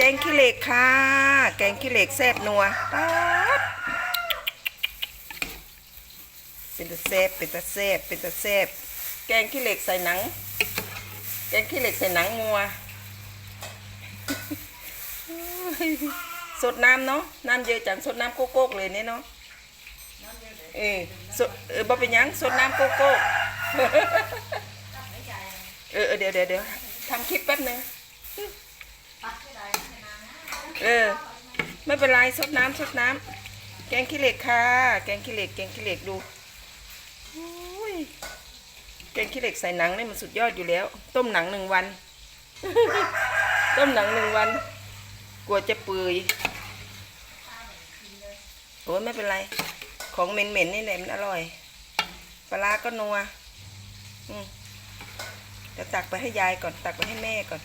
แกงขี้เหล็กค่ะ แกงขี้เหล็กแซ่บนัวป๊าดเป็นตะแซ่บเป็นตะแซ่บเป็นตะแซ่บแกงขี้เหล็กใส่หนัง แกงขี้เหล็กใส่หนังงัวสดน้ำเนาะน้ำเยอะจังสดน้ำโกโก้เลยเนี่ยเนาะเออสดเออบ่เป็นยังสดน้ำโกโก้เออเออเดี๋ยวเดี๋ยวเดี๋ยวทำคลิปแป๊บนึง เออ ไม่เป็นไรสดน้ำสดน้ำแกงขี้เหล็กค่ะ แกงขี้เหล็ก แกงขี้เหล็กดูโอ้ยแกงขี้เหล็กใส่หนังนี่มันสุดยอดอยู่แล้ว ต้มหนังหนึ่งวัน ต้มหนังหนึ่งวัน กลัวจะเปื่อยโอ้ยไม่เป็นไร ของเหม็นๆนี่แหละมันอร่อย ปลาร้าก็นัว อืมเดี๋ยวตักไปให้ยายก่อน ตักไปให้แม่ก่อน